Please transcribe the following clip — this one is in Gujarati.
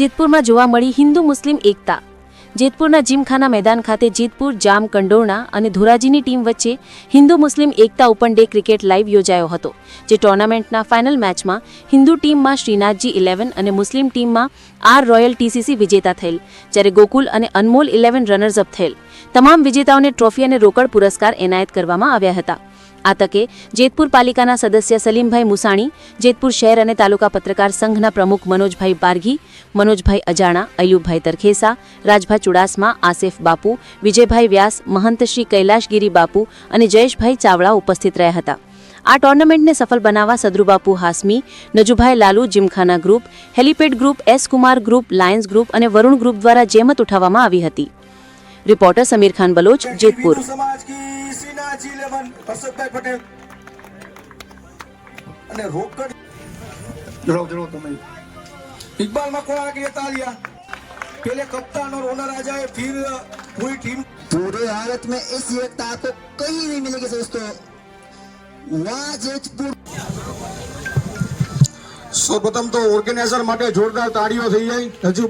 જેતપુરમાં જોવા મળી હિન્દુ મુસ્લિમ એકતા. જેતપુરના જીમખાના મેદાન ખાતે જેતપુર, જામ, કંડોરણા અને ધોરાજીની ટીમ વચ્ચે હિન્દુ મુસ્લિમ એકતા ઓપન ડે ક્રિકેટ લાઇવ યોજાયો હતો, જે ટુર્નામેન્ટના ફાઇનલ મેચમાં હિન્દુ ટીમમાં શ્રીનાથજી ઇલેવન અને મુસ્લિમ ટીમમાં આર રોયલ ટીસીસી વિજેતા થયેલ, જ્યારે ગોકુલ અને અનમોલ ઇલેવન રનર્સ અપ થયેલ. તમામ વિજેતાઓને ટ્રોફી અને રોકડ પુરસ્કાર એનાયત કરવામાં આવ્યા હતા. આ તકે જેતપુર પાલિકાના સદસ્ય સલીમભાઈ મુસાણી, જેતપુર શહેર અને તાલુકા પત્રકાર સંઘના પ્રમુખ મનોજભાઈ પારઘી, મનોજભાઈ અજાણા, અયુબભાઈ તરખેસા, રાજભાઈ ચુડાસમા, આસિફ બાપુ, વિજયભાઈ વ્યાસ મહંત શ્રી કૈલાશગીરી બાપુ અને જયેશભાઈ ચાવડા ઉપસ્થિત રહ્યા હતા. આ ટુર્નામેન્ટને સફળ બનાવવા Sadrubapu Hashmi, Najubhai Lalu gymkhana group, helipad group, S Kumar group, lions group અને વરુણ ગ્રુપ દ્વારા જેમત ઉઠાવવામાં આવી હતી. રિપોર્ટર સમીર ખાન બલોચ, જેતપુર. હિન્દુ સમાજ કી શ્રીનાથજી ઇલેવન હર્ષદભાઈ પટેલ અને રોકડ જણાવો જણાવો તમે इकबाल मकवाड़ा की ये तालियां पहले कप्तान और ओनर आ जाए फिर पूरी टीम पूरे भारत में इस एकता आपको कहीं नहीं मिलेगी दोस्तों वहाँ जेतपुर સૌપ્રથમ તો ઓર્ગેનાઇઝર માટે જોરદાર તાળીઓ થઈ જાય હજુ